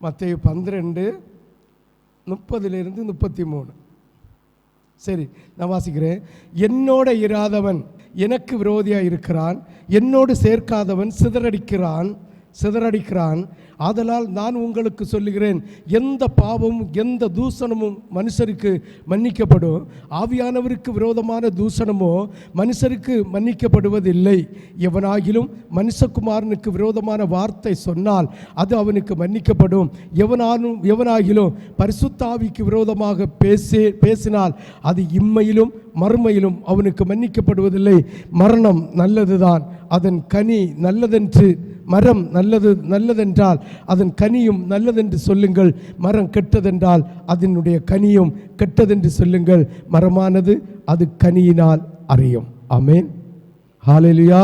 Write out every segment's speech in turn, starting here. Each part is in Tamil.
மற்ற பன்னிரெண்டு முப்பதுலேருந்து முப்பத்தி மூணு சரி நான் வாசிக்கிறேன். என்னோட இராதவன் எனக்கு விரோதியாக இருக்கிறான் என்னோடு சேர்க்காதவன் சிதறடிக்கிறான். சிதறடிக்கிறான். ஆதலால் நான் உங்களுக்கு சொல்லுகிறேன் எந்த பாவமும் எந்த தூஷணமும் மனுஷருக்கு மன்னிக்கப்படும். ஆவியானவருக்கு விரோதமான தூஷணமோ மனுஷருக்கு மன்னிக்கப்படுவதில்லை. எவனாகிலும் மனுஷகுமாரனுக்கு விரோதமான வார்த்தை சொன்னால் அது அவனுக்கு மன்னிக்கப்படும். எவனானும் எவனாகிலும் பரிசுத்தாவிக்கு விரோதமாக பேசி பேசினால் அது இம்மையிலும் மறுமையிலும் அவனுக்கு மன்னிக்கப்படுவதில்லை. மரணம் நல்லதுதான் அதன் கனி நல்லதென்று மரம் நல்லது நல்லதென்றால் அதன் கனியும் நல்லதென்று சொல்லுங்கள். மரம் கெட்டதென்றால் அதனுடைய கனியும் கெட்டதென்று சொல்லுங்கள். மரமானது அது கனியினால் அறியும் amen hallelujah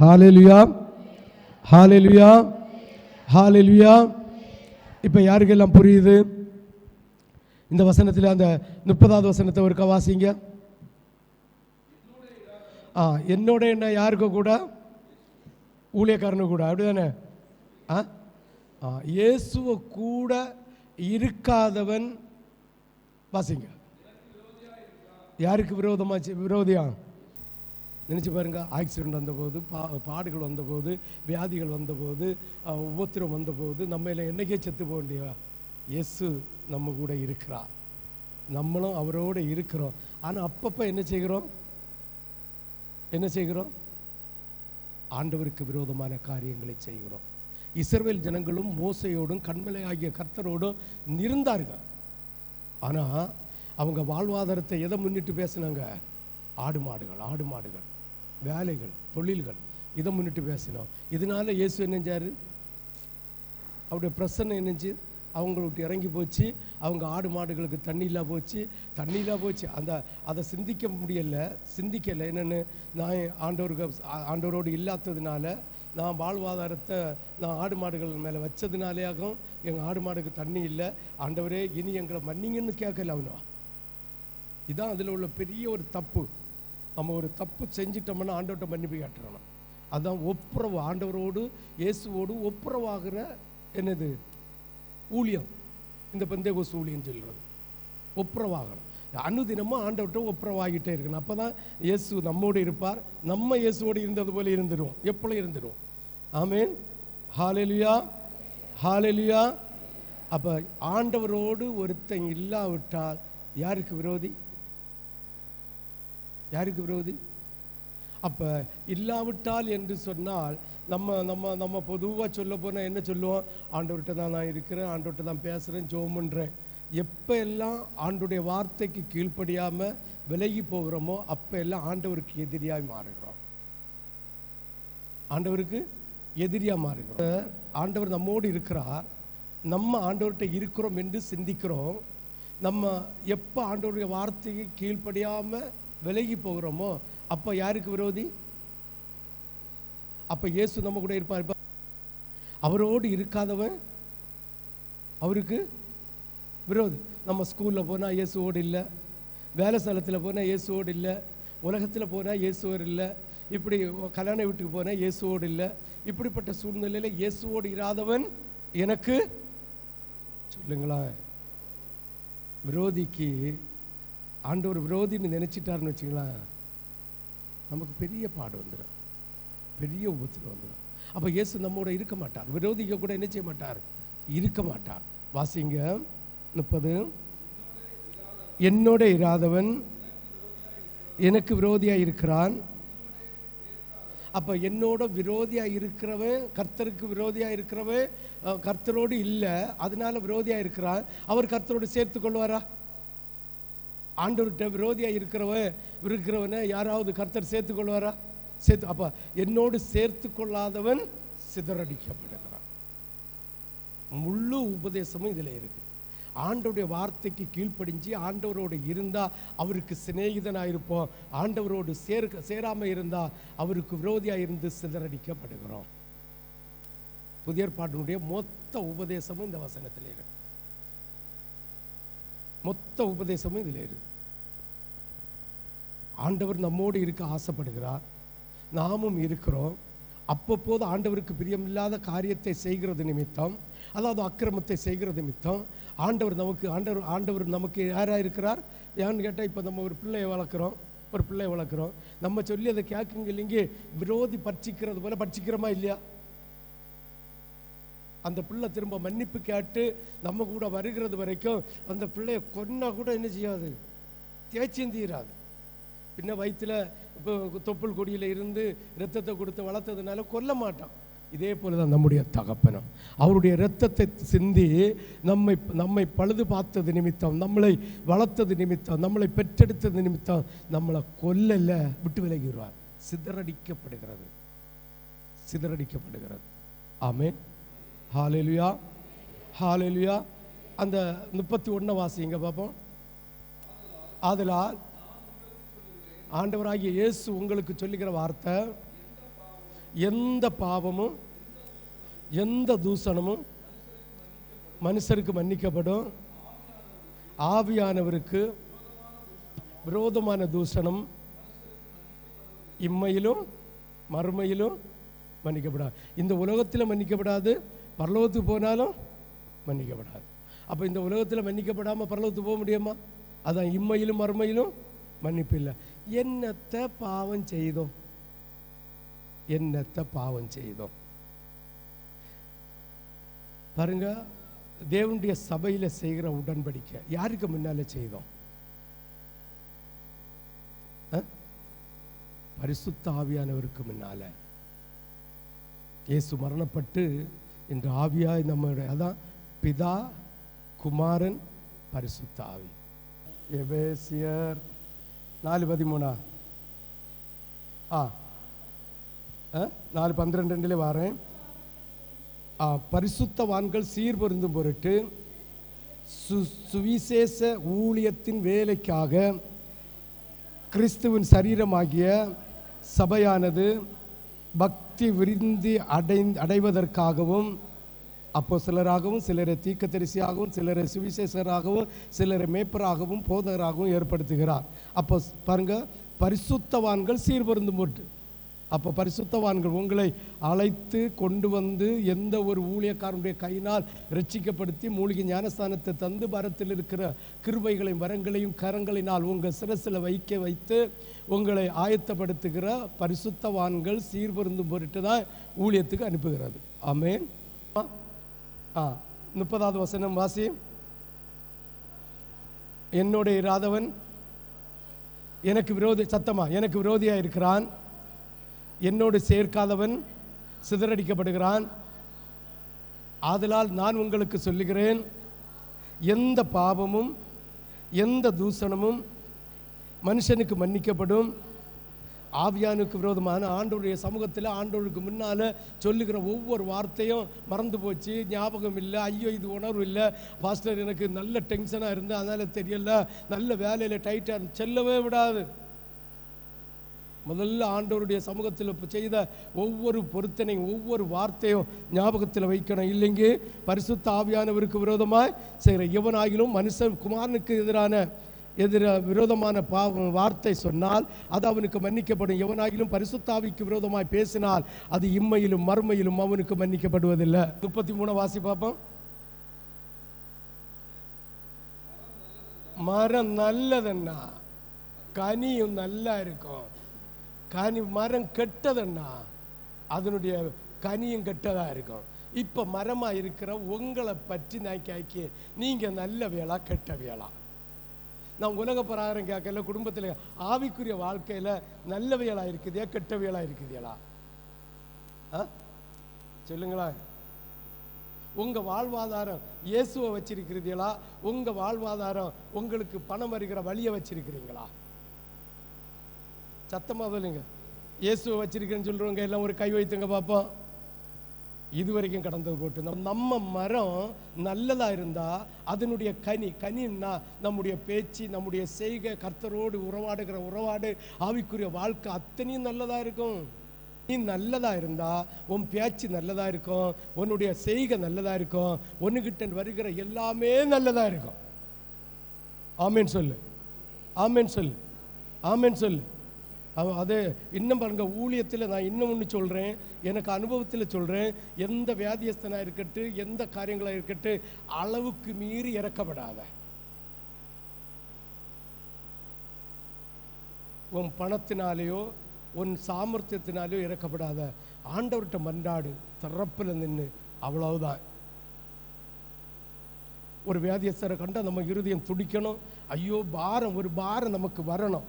hallelujah hallelujah hallelujah இப்போ யாருக்கெல்லாம் புரியுது? இந்த வசனத்தில் அந்த முப்பதாவது வசனத்தை ஒருக்கா வாசிங்க. ஆ என்னோட என்ன யாருக்கும் கூட? ஊழியக்காரனு கூட அப்படிதானே? ஆ? ஆ இயேசுவ கூட இருக்காதவன் வாசிங்க. யாருக்கு விரோதமாச்சு விரோதியா? நினச்சி பாருங்க ஆக்சிடெண்ட் வந்தபோது பா பாடுகள் வந்தபோது வியாதிகள் வந்தபோது உபத்திரம் வந்தபோது நம்ம எல்லாம் என்னைக்கே செத்து போக வேண்டியவா இயேசு நம்ம கூட இருக்கிறார். நம்மளும் அவரோடு இருக்கிறோம். ஆனால் அப்பப்போ என்ன செய்கிறோம்? என்ன செய்கிறோம்? ஆண்டவருக்கு விரோதமான காரியங்களை செய்கிறோம். இஸ்ரேல் ஜனங்களும் மோசையோடும் கண்மலை ஆகிய கர்த்தரோடும் இருந்தார்கள் ஆனால் அவங்க வாழ்வாதாரத்தை எதை முன்னிட்டு பேசினாங்க? ஆடு மாடுகள் ஆடு மாடுகள் வேலைகள் தொழில்கள் இதை முன்னிட்டு பேசினோம். இதனால இயேசு என்னஞ்சார் அவருடைய பிரசன்னம் என்னஞ்சு அவங்கள விட்டு இறங்கி போச்சு. அவங்க ஆடு மாடுகளுக்கு தண்ணி இல்லா போச்சு. தண்ணி இல்லா போச்சு. அந்த அதை சிந்திக்க முடியல. சிந்திக்கலை. என்னென்னு? நான் ஆண்டவருக்கு ஆண்டவரோடு இல்லாததுனால நான் வாழ்வாதாரத்தை நான் ஆடு மாடுகள் மேலே வச்சதுனாலேயாகும் எங்கள் ஆடு மாடுக்கு தண்ணி இல்லை. ஆண்டவரே இனி எங்களை மன்னிங்கன்னு கேட்கல அவனோ. இதான் அதில் உள்ள பெரிய ஒரு தப்பு. நம்ம ஒரு தப்பு செஞ்சிட்டோம்னா ஆண்டவர்கிட்ட மன்னிப்பு கேட்டுறணும். அதுதான் ஒப்புரவு. ஆண்டவரோடு இயேசுவோடு ஒப்புரவாகிற என்னது? ஊழியம். இந்த பந்தேகோஸ் ஊழியம் சொல்கிறது ஒப்புரவாகணும். அனுதினமும் ஆண்டவர்கிட்ட ஒப்புரவாகிட்டே இருக்கணும். அப்போ தான் இயேசு நம்மோடு இருப்பார். நம்ம இயேசுவோடு இருந்தது போல இருந்துருவோம். எப்பளும் இருந்துடுவோம் ஆமேன். ஹாலெலியா ஹாலெலியா அப்போ ஆண்டவரோடு ஒருத்தன் இல்லாவிட்டால் யாருக்கு விரோதி? யாருக்கு விரோதி? அப்போ இல்லாவிட்டால் என்று சொன்னால் நம்ம நம்ம நம்ம பொதுவாக சொல்ல போனால் என்ன சொல்லுவோம்? ஆண்டவர்கிட்ட தான் நான் இருக்கிறேன் ஆண்டவர்கிட்ட தான் பேசுகிறேன் ஜோம் பண்ணுறேன் எப்போ எல்லாம் ஆண்டுடைய வார்த்தைக்கு கீழ்ப்படியாமல் விலகி போகிறோமோ அப்போ எல்லாம் ஆண்டவருக்கு எதிரியாக மாறுகிறோம். ஆண்டவருக்கு எதிரியாக மாறுகிறோம். ஆண்டவர் நம்மோடு இருக்கிறார். நம்ம ஆண்டவர்கிட்ட இருக்கிறோம் என்று சிந்திக்கிறோம். நம்ம எப்போ ஆண்டவருடைய வார்த்தைக்கு கீழ்ப்படியாமல் விலகி போகிறோமோ அப்போ யாருக்கு விரோதி? அப்போ இயேசு நம்ம கூட இருப்பார். அவரோடு இருக்காதவன் அவருக்கு விரோதி. நம்ம ஸ்கூலில் போனால் இயேசுவோடு இல்லை. வேலை ஸ்தலத்தில் போனால் இயேசுவோடு இல்லை. உலகத்தில் போனால் இயேசுவோடு இல்லை. இப்படி கல்யாண வீட்டுக்கு போனால் இயேசுவோடு இல்லை. இப்படிப்பட்ட சூழ்நிலையில் இயேசுவோடு இராதவன் எனக்கு சொல்லுங்களேன் விரோதிக்கு ஆண்டவர் விரோதின்னு நினச்சிட்டாருன்னு வச்சுங்களேன். நமக்கு பெரிய பாடு வந்துடும் பெரிய உபத்திரம் வந்துடும். அப்போ இயேசு நம்மோட இருக்க மாட்டார். விரோதிக்க கூட என்ன செய்ய மாட்டார்? இருக்க மாட்டார். வாசிங்க. முப்பது. என்னோட இராதவன் எனக்கு விரோதியாக இருக்கிறான். அப்போ என்னோட விரோதியாக இருக்கிறவன் கர்த்தருக்கு விரோதியாக இருக்கிறவன் கர்த்தரோடு இல்லை அதனால விரோதியாக இருக்கிறான். அவர் கர்த்தரோடு சேர்த்து கொள்வாரா? ஆண்டவர்கிட்ட விரோதியாக இருக்கிறவன் இருக்கிறவனை யாராவது கர்த்தர் சேர்த்து கொள்வாரா? சேர்த்து அப்போ என்னோடு சேர்த்து கொள்ளாதவன் சிதறடிக்கப்படுகிறான். முழு உபதேசமும் இதில் இருக்குது ஆண்டவருடைய வார்த்தைக்கு கீழ்ப்படிஞ்சு ஆண்டவரோடு இருந்தால் அவருக்கு சிநேகிதனாக இருப்போம் ஆண்டவரோடு சேர்க்க சேராமல் இருந்தால் அவருக்கு விரோதியாக இருந்து சிதறடிக்கப்படுகிறோம். புதிய ஏற்பாட்டினுடைய மொத்த உபதேசமும் இந்த வசனத்தில் இருக்கு. மொத்த உபதேசமும் இதில் இருக்கு. ஆண்டவர் நம்மோடு இருக்க ஆசைப்படுகிறார். நாமும் இருக்கிறோம். அப்பப்போது ஆண்டவருக்கு பிரியமில்லாத காரியத்தை செய்கிறது நிமித்தம் அதாவது அக்கிரமத்தை செய்கிறது நிமித்தம். ஆண்டவர் நமக்கு ஆண்டவர் ஆண்டவர் நமக்கு யாராக இருக்கிறார்? ஏன்னு கேட்டால் இப்போ நம்ம ஒரு பிள்ளையை வளர்க்குறோம் ஒரு பிள்ளையை வளர்க்குறோம். நம்ம சொல்லி அதை கேட்குங்க இல்லைங்க விரோதி பட்சிக்கிறது போல பட்சிக்கிறோமா இல்லையா? அந்த பிள்ளை திரும்ப மன்னிப்பு கேட்டு நம்ம கூட வருகிறது வரைக்கும் அந்த பிள்ளைய கொன்னா கூட என்ன செய்யாது? தேய்ச்சியும் தீராது. பின்ன வயிற்றுல தொப்புள் கொடியில் இருந்து இரத்தத்தை கொடுத்து வளர்த்ததுனால கொல்ல மாட்டான். இதே போல தான் நம்முடைய தகப்பனம் அவருடைய இரத்தத்தை சிந்தி நம்மை நம்மை பழுது பார்த்தது நிமித்தம் நம்மளை வளர்த்தது நிமித்தம் நம்மளை பெற்றெடுத்தது நிமித்தம் நம்மளை கொல்லல விட்டு விலகிடுவார் சிதறடிக்கப்படுகிறது. சிதறடிக்கப்படுகிறது. ஆமே ஹாலேலுயா ஹாலேலுயா அந்த முப்பத்தி ஒன்றை வாசிங்க பார்ப்போம் ஆதலால் ஆண்டவராகிய இயேசு உங்களுக்கு சொல்லுகிற வார்த்தை எந்த பாவமும் எந்த தூசணமும் மனுஷருக்கு மன்னிக்கப்படும். ஆவியானவருக்கு விரோதமான தூஷணம் இம்மையிலும் மறுமையிலும் மன்னிக்கப்படாது. இந்த உலகத்தில் மன்னிக்கப்படாது பரலோகத்துக்கு போனாலும் மன்னிக்கப்படாது. அப்போ இந்த உலகத்தில் மன்னிக்கப்படாமல் பரலோகத்துக்கு போக முடியுமா? அதான் இம்மையிலும் மறுமையிலும் மன்னிப்பு இல்லை என்னத்தை பாவம் செய்தோம்? என்னத்தை பாவம் செய்தோம்? பாருங்க தேவனுடைய சபையில் செய்கிற உடன்படிக்கை யாருக்கு முன்னால செய்தோம்? பரிசுத்த ஆவியானவருக்கு முன்னால. இயேசு மரணப்பட்டு இன்று ஆவியாய் நம்மளுடைய அதான் பிதா குமாரன் பரிசுத்த ஆவி. எபேசியர். நாலு பதிமூணா ஆ ஆ, நாலு பன்னிரெண்டு வரேன் ஆ, பரிசுத்தவான்கள் சீர்பொருந்தும் பொருட்டு சு சுவிசேஷ ஊழியத்தின் வேலைக்காக கிறிஸ்துவின் சரீரமாகிய சபையானது பக்தி விருந்தி அடை அடைவதற்காகவும் அப்போ சிலராகவும் சிலரை தீக்கத்தரிசியாகவும் சிலரை சுவிசேஷராகவும் சிலரை மேப்பராகவும் போதகராகவும் ஏற்படுத்துகிறார். அப்போ பாருங்க பரிசுத்தவான்கள் சீர்பருந்து போட்டு. அப்போ பரிசுத்தவான்கள் உங்களை அழைத்து கொண்டு வந்து எந்த ஒரு ஊழியக்காரனுடைய கையினால் ரட்சிக்கப்படுத்தி மூலிகை ஞானஸ்தானத்தை தந்து பரத்தில் இருக்கிற கிருபைகளையும் வரங்களையும் கரங்களினால் உங்கள் சிரசில் வைக்க வைத்து உங்களை ஆயத்தப்படுத்துகிற பரிசுத்தவான்கள் சீர்பருந்து பொருட்டு தான் ஊழியத்துக்கு அனுப்புகிறது. ஆமேன். ஆ முப்பதாவது வசனம் வாசி என்னோட இராதவன் எனக்கு விரோதி சத்தமா எனக்கு விரோதியாக இருக்கிறான் என்னோடு சேர்க்காதவன் சிதறடிக்கப்படுகிறான் ஆதலால் நான் உங்களுக்கு சொல்லுகிறேன் எந்த பாவமும் எந்த தூஷணமும் மனுஷனுக்கு மன்னிக்கப்படும் ஆவியானுக்கு விரோதமான ஆண்டவருடைய சமூகத்தில் ஆண்டோருக்கு முன்னால் சொல்லுகிற ஒவ்வொரு வார்த்தையும் மறந்து போச்சு. ஞாபகம் இல்லை ஐயோ இது உணர்வு இல்லை. பாஸ்டர் எனக்கு நல்ல டென்ஷனாக இருந்து அதனால் தெரியல. நல்ல வேலையில் டைட்டாக இருந்து செல்லவே விடாது. முதல்ல ஆண்டவருடைய சமூகத்தில் செய்த ஒவ்வொரு பொருத்தனையும் ஒவ்வொரு வார்த்தையும் ஞாபகத்தில் வைக்கணும். இல்லைங்க பரிசுத்த ஆவியானவருக்கு விரோதமாக செய்கிற எவனாகிலும் மனுஷன் குமாரனுக்கு எதிரான எதிர விரோதமான பாவம் வார்த்தை சொன்னால் அது அவனுக்கு மன்னிக்கப்படும். எவனாகிலும் பரிசுத்தாவிக்கு விரோதமாய் பேசினால் அது இம்மையிலும் மறுமையிலும் அவனுக்கு மன்னிக்கப்படுவதில்லை. முப்பத்தி மூணு வாசி பார்ப்போம். மரம் நல்லதுன்னா கனியும் நல்லா இருக்கும். கனி மரம் கெட்டதுன்னா அதனுடைய கனியும் கெட்டதா இருக்கும். இப்போ மரமாக இருக்கிற உங்களை பற்றி நான் கேட்க நீங்கள் நல்ல வேளா கெட்ட வேளா. நான் உலக பிரகாரம் கேட்கல குடும்பத்தில் ஆவிக்குரிய வாழ்க்கையில நல்ல வேளா இருக்குதே கெட்ட ஆ? சொல்லுங்களேன் உங்க வாழ்வாதாரம் இயேசுவை வச்சிருக்கிறீங்களா உங்க வாழ்வாதாரம் உங்களுக்கு பணம் வருகிற வழியை வச்சிருக்கிறீங்களா? சத்தமா சொல்லுங்க. இயேசுவை வச்சிருக்கேன்னு சொல்றவங்க எல்லாம் ஒரு கை வைத்துங்க பார்ப்போம். இது வரைக்கும் கடந்தது போட்டு. நம்ம- நம்ம மரம் நல்லதாக இருந்தால் அதனுடைய கனி கனின்னா நம்முடைய பேச்சு நம்முடைய செய்கை கர்த்தரோடு உறவாடுகிற உறவாடு ஆவிக்குரிய வாழ்க்கை அத்தனையும் நல்லதாக இருக்கும். நீ நல்லதாக இருந்தால் உன் பேச்சு நல்லதாக இருக்கும் உன்னுடைய செய்கை நல்லதாக இருக்கும் ஒன்றுகிட்ட வருகிற எல்லாமே நல்லதாக இருக்கும். ஆமேன்னு சொல்லு. ஆமேன்னு சொல்லு. ஆமேன்னு சொல்லு. அவ- அது இன்னும் பாருங்கள் ஊழியத்தில் நான் இன்னும் ஒன்று சொல்கிறேன் எனக்கு அனுபவத்தில் சொல்கிறேன் எந்த வியாதியஸ்தனாக இருக்கட்டும் எந்த காரியங்களாக இருக்கட்டும் அளவுக்கு மீறி இறக்கப்படாத. உன் பணத்தினாலேயோ உன் சாமர்த்தியத்தினாலேயோ இறக்கப்படாத. ஆண்டவர்கிட்ட மன்றாடு திறப்பில் நின்று அவ்வளவுதான். ஒரு வியாதியஸ்தரை கண்டு நம்ம இருதயம் துடிக்கணும். ஐயோ பாரம் ஒரு பாரம் நமக்கு வரணும்.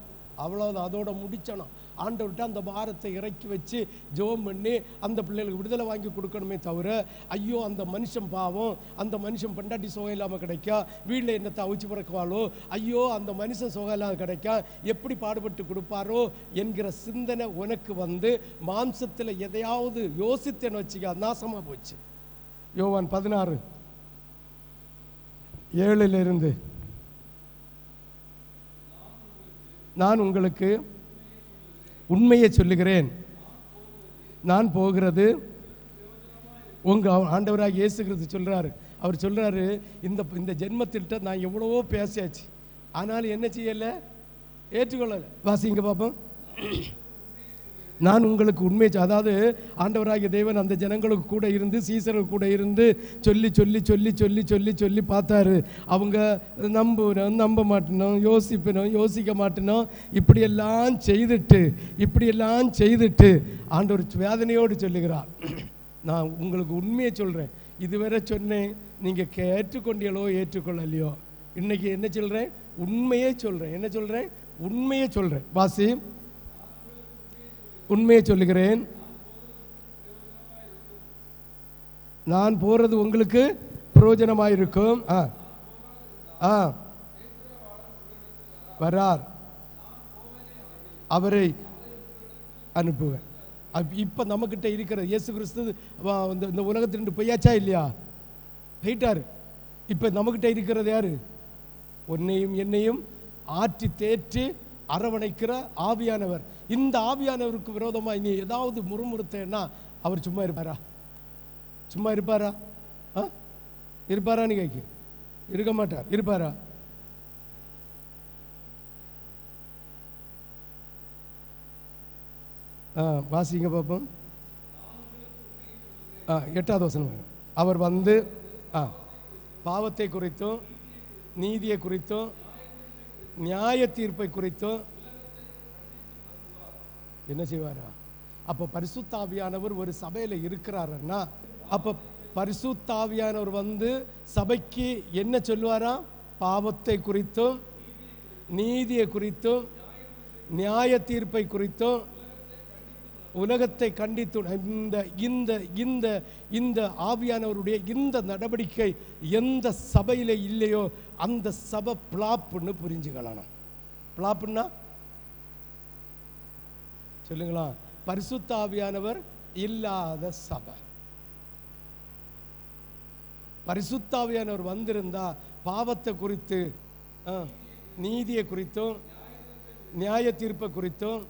அவ்வளோதான் அதோட முடிச்சணும். ஆண்டவர்கிட்ட அந்த பாரத்தை இறக்கி வச்சு ஜெபம் பண்ணி அந்த பிள்ளைகளுக்கு விடுதலை வாங்கி கொடுக்கணுமே தவிர ஐயோ அந்த மனுஷன் பாவம் அந்த மனுஷன் பெண்டாட்டி சுகம் இல்லாமல் கிடைக்கா வீட்டில் என்னத்தை அவிச்சு பிறக்குவாளோ ஐயோ அந்த மனுஷன் சுகம் இல்லாமல் கிடைக்கா எப்படி பாடுபட்டு கொடுப்பாரோ என்கிற சிந்தனை உனக்கு வந்து மாம்சத்தில் எதையாவது யோசித்தேன்னு வச்சுக்க நாசமாக போச்சு. யோவான் பதினாறு ஏழிலிருந்து நான் உங்களுக்கு உண்மையை சொல்லுகிறேன். நான் போகிறது உங்கள் ஆண்டவராக இயேசுகிறது சொல்கிறாரு அவர் சொல்கிறாரு இந்த இந்த ஜென்மத்திட்ட நான் எவ்வளவோ பேசியாச்சு. ஆனாலும் என்ன செய்யல? ஏற்றுக்கொள்ளலை. வாசிங்க பார்ப்போம் நான் உங்களுக்கு உண்மை அதாவது ஆண்டவராகிய தேவன் அந்த ஜனங்களுக்கு கூட இருந்து சீசர்கள் கூட இருந்து சொல்லி சொல்லி சொல்லி சொல்லி சொல்லி சொல்லி பார்த்தாரு. அவங்க நம்புறோம் நம்ப மாட்டணும் யோசிப்பணும் யோசிக்க மாட்டணும். இப்படியெல்லாம் செய்துட்டு இப்படியெல்லாம் செய்துட்டு ஆண்டவர் வேதனையோடு சொல்லுகிறார். நான் உங்களுக்கு உண்மையை சொல்கிறேன் இதுவரை சொன்னேன். நீங்கள் கேட்டுக்கொண்டீங்களோ ஏற்றுக்கொள்ளலையோ. இன்னைக்கு என்ன சொல்கிறேன் உண்மையே சொல்கிறேன் என்ன சொல்கிறேன் உண்மையே சொல்கிறேன் வாசி. உண்மையை சொல்லுகிறேன். நான் போறது உங்களுக்கு பிரயோஜனமாக இருக்கும் ஆ ஆ. வரார் அவரை அனுப்புவேன். அப் இப்போ நம்மக்கிட்ட இருக்கிற இயேசு கிறிஸ்து இந்த உலகத்திலிருந்து பொய்யாச்சா இல்லையா? போயிட்டாரு. இப்போ நம்மக்கிட்ட இருக்கிறது யாரு? உன்னையும் என்னையும் ஆற்றி தேற்றி அரவணைக்கிற ஆவியானவர். இந்த ஆவியானவருக்கு விரோதமாக நீ ஏதாவது முறுமுறுத்தேன்னா அவர் சும்மா இருப்பாரா? சும்மா இருப்பாரா? ஆ? இருப்பாரான்னு கேட்க இருக்க மாட்டார். இருப்பாரா? ஆ வாசிங்க பார்ப்போம் ஆ எட்டாவது வசனம் அவர் வந்து ஆ பாவத்தை குறித்தும் நீதியை குறித்தும் நியாய தீர்ப்பை குறித்தும் என்ன செய்வாரா? அப்போ பரிசுத்தாவியானவர் ஒரு சபையில் இருக்கிறாருன்னா அப்போ பரிசுத்தாவியானவர் வந்து சபைக்கு என்ன சொல்லுவாரா? பாவத்தை குறித்தும் நீதியை குறித்தும் நியாய தீர்ப்பை குறித்தும் உலகத்தை கண்டித்து இந்த இந்த இந்த இந்த ஆவியானவருடைய இந்த நடவடிக்கை எந்த சபையில் இல்லையோ அந்த சபை பிளாப்புன்னு புரிஞ்சுக்கலாம்? பிளாப்புன்னா சொல்லுங்களா? பரிசுத்தாவியானவர் இல்லாத சபை. பரிசுத்தாவியானவர் வந்திருந்தா பாவத்தை குறித்து ஆ, நீதியை குறித்தும் நியாய தீர்ப்பை குறித்தும்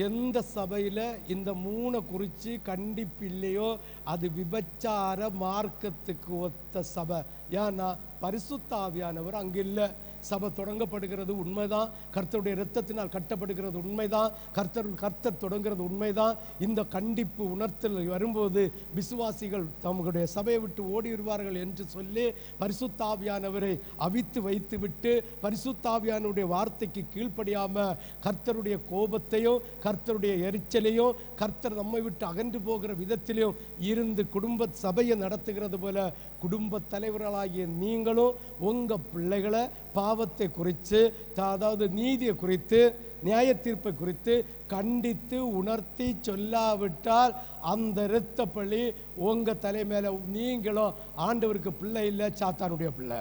எந்த சபையில் இந்த மூணை குறித்து கண்டிப்பு இல்லையோ அது விபச்சார மார்க்கத்துக்கு ஒத்த சபை. ஏன்னா பரிசுத்தாவியானவர் அங்கே இல்லை. சபை தொடங்கப்படுகிறது உண்மைதான். கர்த்தருடைய இரத்தத்தினால் கட்டப்படுகிறது உண்மைதான். கர்த்தர் கர்த்தர் தொடங்குறது உண்மைதான். இந்த கண்டிப்பு உணர்த்தல் வரும்போது விசுவாசிகள் தங்களுடைய சபையை விட்டு ஓடி வருவார்கள் என்று சொல்லி பரிசுத்தாவியானவரை அவித்து வைத்துவிட்டு பரிசுத்தாவியானுடைய வார்த்தைக்கு கீழ்ப்படியாமல் கர்த்தருடைய கோபத்தையும் கர்த்தருடைய எரிச்சலையும் கர்த்தர் நம்மை விட்டு அகன்று போகிற விதத்திலையும் இருந்து குடும்ப சபையை நடத்துகிறது போல குடும்ப தலைவர்களாகிய நீங்களும் உங்க பிள்ளைகளை பாவத்தை குறித்து அதாவது நீதியை குறித்து நியாய தீர்ப்பை குறித்து கண்டித்து உணர்த்தி சொல்லாவிட்டால் அந்த இரத்த பழி உங்க தலை மேல நீங்களும் ஆண்டவருக்கு பிள்ளை இல்லை சாத்தானுடைய பிள்ளை.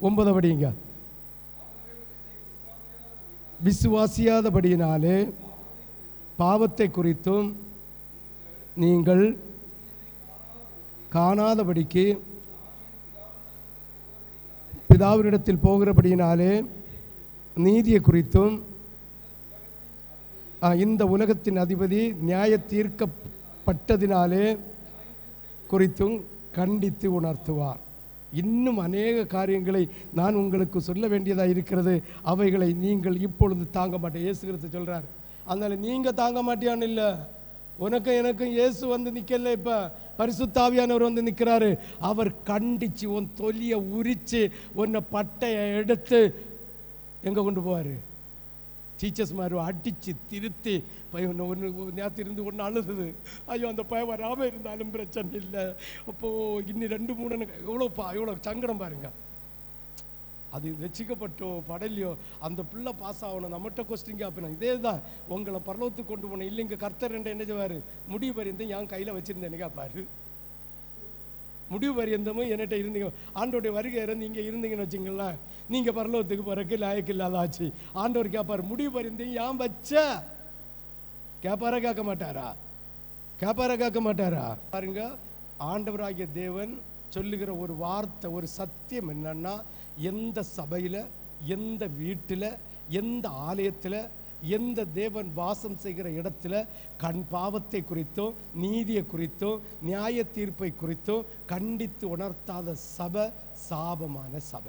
ஒன்பதபடிங்க விசுவாசியாதபடியினாலே பாவத்தை குறித்தும் நீங்கள் காணாதபடிக்கு பிதாவினிடத்தில் போகிறபடியினாலே நீதியை குறித்தும் இந்த உலகத்தின் அதிபதி நியாய தீர்க்கப்பட்டதினாலே குறித்தும் கண்டித்து உணர்த்துவார். இன்னும் அநேக காரியங்களை நான் உங்களுக்கு சொல்ல வேண்டியதாக இருக்கிறது. அவைகளை நீங்கள் இப்பொழுது தாங்க மாட்டேன். இயேசு சொல்கிறார் அதனால் அதனால தாங்க மாட்டியான்னு இல்லை. உனக்கும் எனக்கும் இயேசு வந்து நிற்கல இப்போ. பரிசுத்தாவியானவர் வந்து நிற்கிறாரு அவர் கண்டிச்சு உன் தொலியை உரிச்சு உன்னை பட்டையை எடுத்து எங்கே கொண்டு போவார்? டீச்சர்ஸ் மாதிரி அடித்து திருத்தி. பையன் ஒன்று நேற்று இருந்து ஒன்று அழுதுது ஐயோ அந்த பையன் வராமல் இருந்தாலும் பிரச்சனை இல்லை. அப்போது இன்னும் ரெண்டு மூணு எவ்வளோ பா எவ்வளோ சங்கடம் பாருங்க. அது ரசிக்கப்பட்டோ படலையோ அந்த பிள்ளை பாஸ் ஆகணும். நம்மகிட்ட கொஸ்டின் கேட்பணும் இதே தான் உங்களை பரலோகத்துக்கு கொண்டு போனேன் இல்லைங்க கர்த்தர் ரெண்டு என்ன செய்வார் முடிவு பரியந்தம் என் கையில் வச்சுருந்தேன்னு கேட்பாரு முடிவு பரியந்தமும் என்கிட்ட இருந்தீங்க. ஆண்டோடைய வருகை இருந்து இங்கே இருந்தீங்கன்னு வச்சுங்களேன் நீங்கள் பரலோகத்துக்கு பிறகு லாயக்கு இல்லாத ஆச்சு ஆண்டவர் கேட்பார் முடிவு பரியந்தம் ஏன் வச்ச? கேட்பாரா கேட்க மாட்டாரா? கேட்பாரா கேட்க மாட்டாரா? பாருங்க ஆண்டவராகிய தேவன் சொல்லுகிற ஒரு வார்த்தை ஒரு சத்தியம் என்னன்னா எந்த சபையில் எந்த வீட்டில் எந்த ஆலயத்தில் எந்த தேவன் வாசம் செய்கிற இடத்துல கண் பாவத்தை குறித்தும் நீதியை குறித்தும் நியாய தீர்ப்பை குறித்தும் கண்டித்து உணர்த்தாத சபை சாபமான சபை.